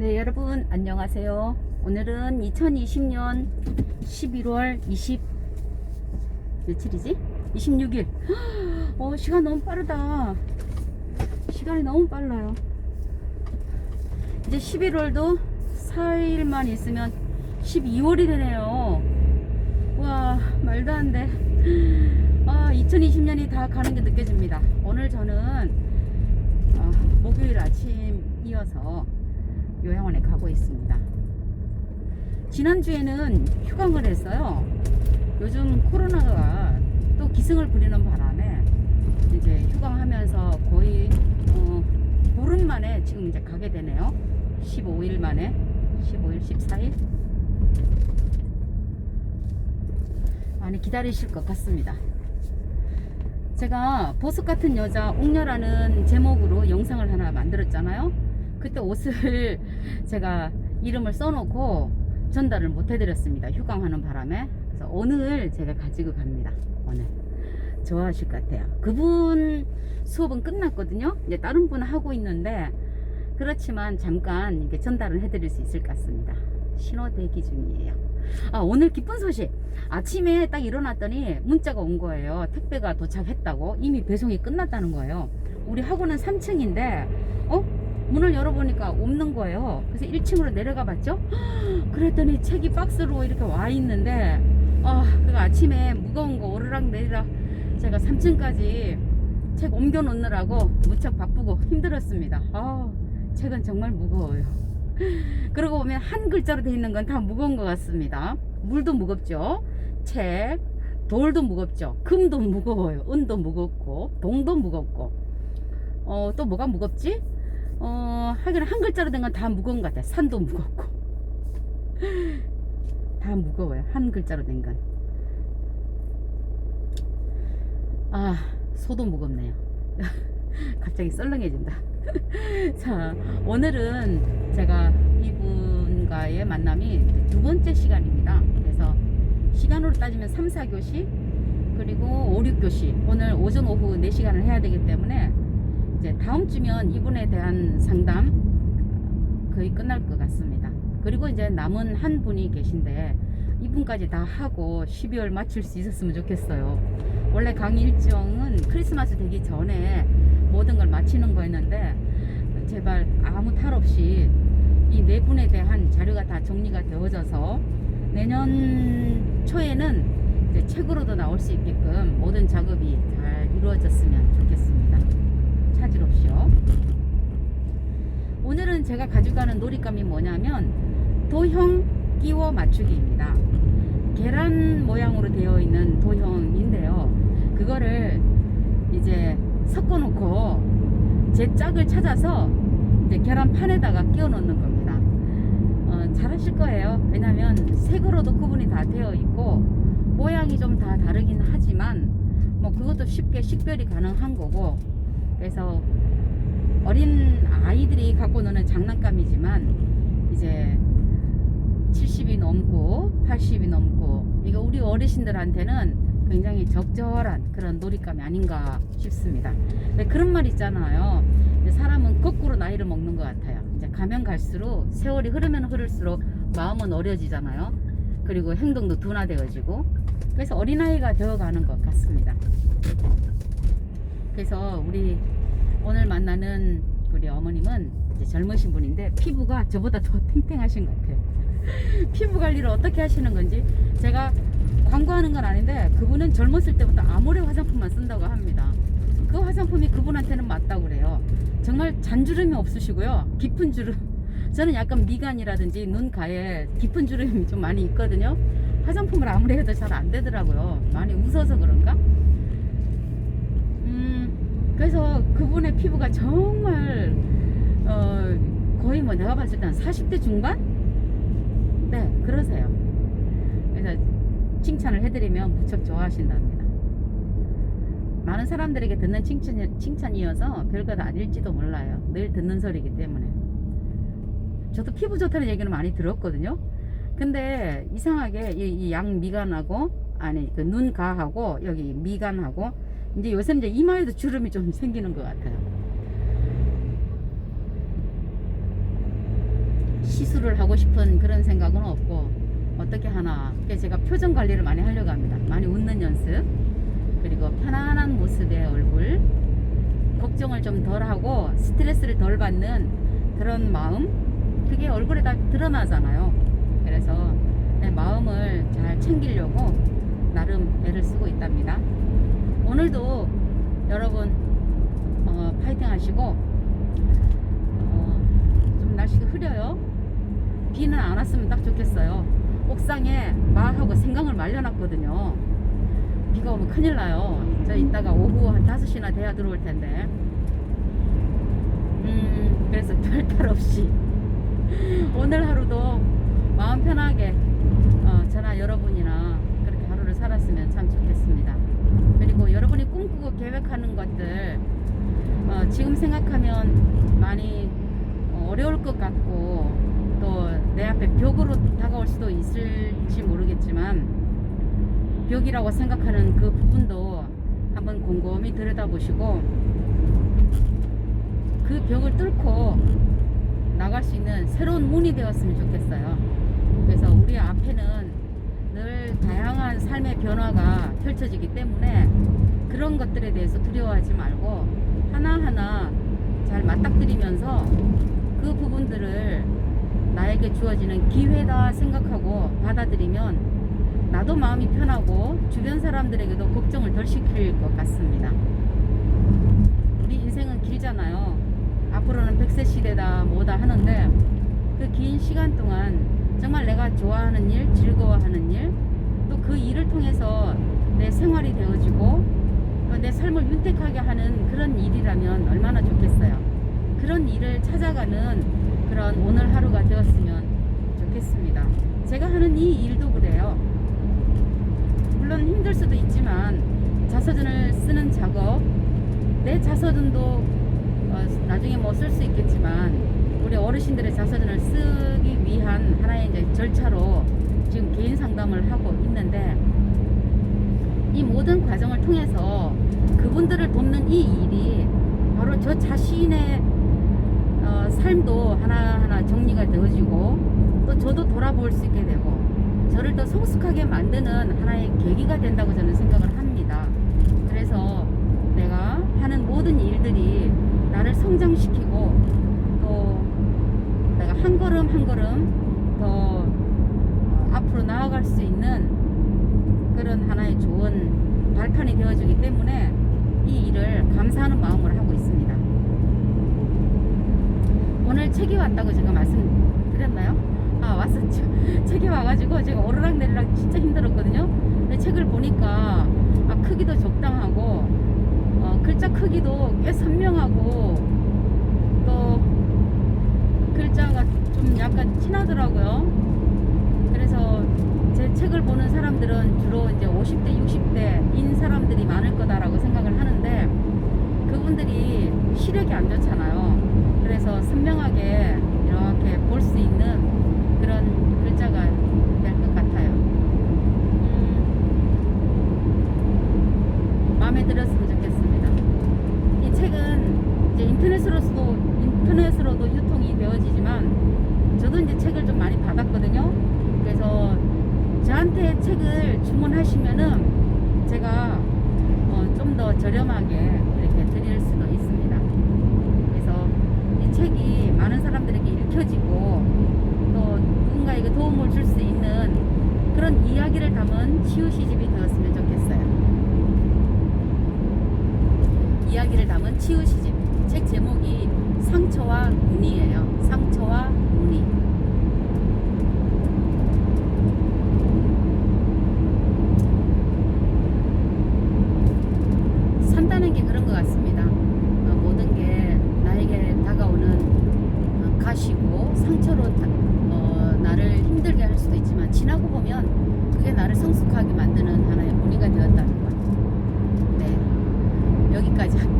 네, 여러분 안녕하세요. 오늘은 2020년 11월 20 며칠이지? 26일. 어, 시간 너무 빠르다. 시간이 너무 빨라요. 이제 11월도 4일만 있으면 12월이 되네요. 와, 말도 안 돼. 아, 2020년이 다 가는 게 느껴집니다. 오늘 저는 어, 목요일 아침 이어서 요양원에 가고 있습니다. 지난주에는 휴강을 했어요. 요즘 코로나가 또 기승을 부리는 바람에 이제 휴강하면서 거의 어, 보름 만에 지금 이제 가게 되네요. 15일 만에 15일, 14일 많이 기다리실 것 같습니다. 제가 보석 같은 여자 옥녀라는 제목으로 영상을 하나 만들었잖아요. 그때 옷을 제가 이름을 써놓고 전달을 못 해드렸습니다. 휴강하는 바람에. 그래서 오늘 제가 가지고 갑니다. 오늘. 좋아하실 것 같아요. 그분 수업은 끝났거든요. 이제 다른 분 하고 있는데 그렇지만 잠깐 이렇게 전달을 해드릴 수 있을 것 같습니다. 신호 대기 중이에요. 아, 오늘 기쁜 소식. 아침에 딱 일어났더니 문자가 온 거예요. 택배가 도착했다고. 이미 배송이 끝났다는 거예요. 우리 학원은 3층인데, 어? 문을 열어보니까 없는 거예요. 그래서 1층으로 내려가 봤죠? 그랬더니 책이 박스로 이렇게 와 있는데, 아, 그 아침에 무거운 거 오르락 내리락 제가 3층까지 책 옮겨 놓느라고 무척 바쁘고 힘들었습니다. 아, 책은 정말 무거워요. 그러고 보면 한 글자로 돼 있는 건 다 무거운 것 같습니다. 물도 무겁죠. 책, 돌도 무겁죠. 금도 무거워요. 은도 무겁고, 동도 무겁고. 어, 또 뭐가 무겁지? 어, 하긴 한 글자로 된 건 다 무거운 것 같아요. 산도 무겁고. 다 무거워요. 한 글자로 된 건. 아, 소도 무겁네요. 갑자기 썰렁해진다. 자, 오늘은 제가 이분과의 만남이 두 번째 시간입니다. 그래서 시간으로 따지면 3, 4교시, 그리고 5, 6교시. 오늘 오전, 오후 4시간을 해야 되기 때문에 이제 다음 주면 이분에 대한 상담 거의 끝날 것 같습니다. 그리고 이제 남은 한 분이 계신데 이분까지 다 하고 12월 마칠 수 있었으면 좋겠어요. 원래 강의 일정은 크리스마스 되기 전에 모든 걸 마치는 거였는데 제발 아무 탈 없이 이 네 분에 대한 자료가 다 정리가 되어져서 내년 초에는 책으로도 나올 수 있게끔 모든 작업이 잘 이루어졌으면 좋겠습니다. 없이요. 오늘은 제가 가져가는 놀잇감이 뭐냐면 도형 끼워 맞추기입니다. 계란 모양으로 되어 있는 도형인데요. 그거를 이제 섞어 놓고 제 짝을 찾아서 이제 계란판에다가 끼워 넣는 겁니다. 어, 잘하실 거예요. 왜냐면 색으로도 구분이 다 되어 있고 모양이 좀 다 다르긴 하지만 뭐 그것도 쉽게 식별이 가능한 거고 그래서 어린 아이들이 갖고 노는 장난감이지만 이제 70이 넘고 80이 넘고 이거 우리 어르신들한테는 굉장히 적절한 그런 놀잇감이 아닌가 싶습니다. 그런 말 있잖아요. 사람은 거꾸로 나이를 먹는 것 같아요. 이제 가면 갈수록 세월이 흐르면 흐를수록 마음은 어려지잖아요. 그리고 행동도 둔화되어지고 그래서 어린아이가 되어가는 것 같습니다. 그래서 우리 오늘 만나는 우리 어머님은 이제 젊으신 분인데 피부가 저보다 더 탱탱하신 것 같아요. 피부 관리를 어떻게 하시는 건지 제가 광고하는 건 아닌데 그분은 젊었을 때부터 아모레 화장품만 쓴다고 합니다. 그 화장품이 그분한테는 맞다고 그래요. 정말 잔주름이 없으시고요. 깊은 주름. 저는 약간 미간이라든지 눈 가에 깊은 주름이 좀 많이 있거든요. 화장품을 아무리 해도 잘 안 되더라고요. 많이 웃어서 그런가? 음, 그래서 그분의 피부가 정말 어, 거의 뭐 내가 봤을 땐 40대 중반? 네, 그러세요. 그래서 칭찬을 해드리면 무척 좋아하신답니다. 많은 사람들에게 듣는 칭찬, 칭찬이어서 별것 아닐지도 몰라요. 늘 듣는 소리이기 때문에. 저도 피부 좋다는 얘기는 많이 들었거든요. 근데 이상하게 이양 미간하고 아니 그 눈 가하고 여기 미간하고 이제 요새 이제 이마에도 주름이 좀 생기는 것 같아요. 시술을 하고 싶은 그런 생각은 없고 어떻게 하나. 제가 표정 관리를 많이 하려고 합니다. 많이 웃는 연습. 그리고 편안한 모습의 얼굴. 걱정을 좀 덜 하고 스트레스를 덜 받는 그런 마음. 그게 얼굴에 다 드러나잖아요. 그래서 내 마음을 잘 챙기려고 나름 애를 쓰고 있답니다 오늘도 여러분 어, 파이팅 하시고 어, 좀 날씨가 흐려요. 비는 안 왔으면 딱 좋겠어요. 옥상에 마하고 생강을 말려놨거든요. 비가 오면 큰일 나요. 저 이따가 오후 한 5시나 돼야 들어올 텐데. 음 그래서 별탈 없이. 오늘 하루도 마음 편하게 어, 저나 여러분이나 그렇게 하루를 살았으면 참 좋겠습니다 그리고 여러분이 꿈꾸고 계획하는 것들 어, 지금 생각하면 많이 어, 어려울 것 같고 또 내 앞에 벽으로 다가올 수도 있을지 모르겠지만 벽이라고 생각하는 그 부분도 한번 곰곰이 들여다보시고 그 벽을 뚫고 나갈 수 있는 새로운 문이 되었으면 좋겠어요. 그래서 우리 앞에는 늘 다양한 삶의 변화가 펼쳐지기 때문에 그런 것들에 대해서 두려워하지 말고 하나하나 잘 맞닥뜨리면서 그 부분들을 나에게 주어지는 기회다 생각하고 받아들이면 나도 마음이 편하고 주변 사람들에게도 걱정을 덜 시킬 것 같습니다. 우리 인생은 길잖아요. 앞으로는 100세 시대다 뭐다 하는데 그 긴 시간 동안 정말 내가 좋아하는 일, 즐거워하는 일, 또 그 일을 통해서 내 생활이 되어지고 또 내 삶을 윤택하게 하는 그런 일이라면 얼마나 좋겠어요. 그런 일을 찾아가는 그런 오늘 하루가 되었으면 좋겠습니다. 제가 하는 이 일도 그래요. 물론 힘들 수도 있지만 자서전을 쓰는 작업, 내 자서전도 어, 나중에 뭐 쓸 수 있겠지만 우리 어르신들의 자서전을 쓰기 위한 하나의 이제 절차로 지금 개인 상담을 하고 있는데 이 모든 과정을 통해서 그분들을 돕는 이 일이 바로 저 자신의 어, 삶도 하나하나 정리가 되어지고 또 저도 돌아볼 수 있게 되고 저를 더 성숙하게 만드는 하나의 계기가 된다고 저는 생각을 합니다. 그래서 내가 하는 모든 일들이 나를 성장시키고 또 내가 한 걸음 한 걸음 더 어, 앞으로 나아갈 수 있는 그런 하나의 좋은 발판이 되어주기 때문에 이 일을 감사하는 마음으로 하고 있습니다. 오늘 책이 왔다고 제가 말씀드렸나요? 아 왔었죠. 책이 와가지고 제가 오르락 내리락 진짜 힘들었거든요. 근데 책을 보니까 아, 크기도 적당하고 어, 글자 크기도 꽤 선명하고 또 글자가 좀 약간 진하더라고요. 그래서 제 책을 사람들은 주로 이제 50대, 60대인 사람들이 많을 거다라고 생각을 하는데 그분들이 시력이 안 좋잖아요. 그래서 선명하게 이렇게 볼 수 있는 그런 글자가 될 것 같아요. 음, 마음에 들었으면 시옷 시집. 책 제목이 상처와 운이에요. 상처와 운이. 산다는 게 그런 것 같습니다. 어, 모든 게 나에게 다가오는 어, 가시고 상처로 어, 나를 힘들게 할 수도 있지만 지나고 보면 그게 나를 성숙하게 만드는 하나의 운이가 되었다는 것. 네. 여기까지 할게요.